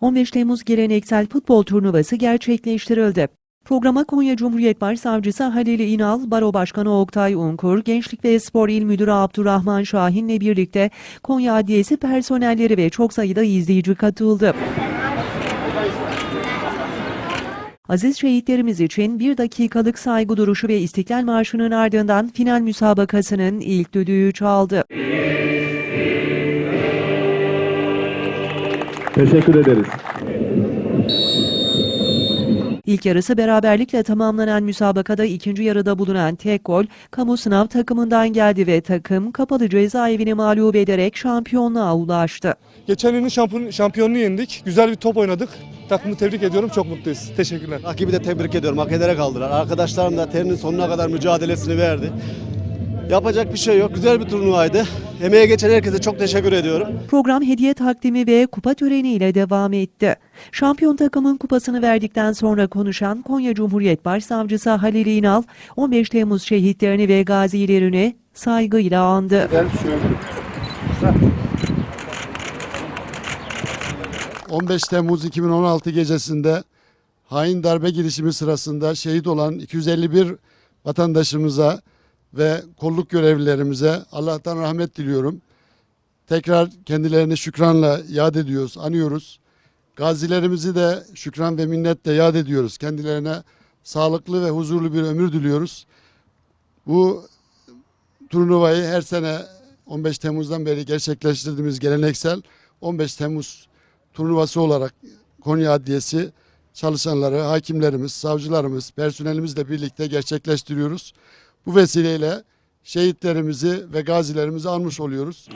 15 Temmuz geleneksel futbol turnuvası gerçekleştirildi. Programa Konya Cumhuriyet Başsavcısı Halil İnal, Baro Başkanı Oktay Unkur, Gençlik ve Spor İl Müdürü Abdurrahman Şahin'le birlikte Konya Adliyesi personelleri ve çok sayıda izleyici katıldı. Aziz şehitlerimiz için bir dakikalık saygı duruşu ve İstiklal Marşı'nın ardından final müsabakasının ilk düdüğü çaldı. Teşekkür ederiz. İlk yarısı beraberlikle tamamlanan müsabakada ikinci yarıda bulunan tek gol kamu sınav takımından geldi ve takım kapalı cezaevini mağlup ederek şampiyonluğa ulaştı. Geçen yılın şampiyon, şampiyonluğu yendik. Güzel bir top oynadık. Takımı tebrik ediyorum. Çok mutluyuz. Teşekkürler. Rakibi de tebrik ediyorum. Hak ederek aldılar. Arkadaşlarım da terinin sonuna kadar mücadelesini verdi. Yapacak bir şey yok. Güzel bir turnuvaydı. Emeğe geçen herkese çok teşekkür ediyorum. Program hediye takdimi ve kupa töreniyle devam etti. Şampiyon takımın kupasını verdikten sonra konuşan Konya Cumhuriyet Başsavcısı Halil İnal, 15 Temmuz şehitlerini ve gazilerini saygıyla andı. 15 Temmuz 2016 gecesinde hain darbe girişimi sırasında şehit olan 251 vatandaşımıza ve kolluk görevlilerimize Allah'tan rahmet diliyorum. Tekrar kendilerini şükranla yad ediyoruz, anıyoruz. Gazilerimizi de şükran ve minnetle yad ediyoruz. Kendilerine sağlıklı ve huzurlu bir ömür diliyoruz. Bu turnuvayı her sene 15 Temmuz'dan beri gerçekleştirdiğimiz geleneksel 15 Temmuz turnuvası olarak Konya Adliyesi çalışanları, hakimlerimiz, savcılarımız, personelimizle birlikte gerçekleştiriyoruz. Bu vesileyle şehitlerimizi ve gazilerimizi anmış oluyoruz.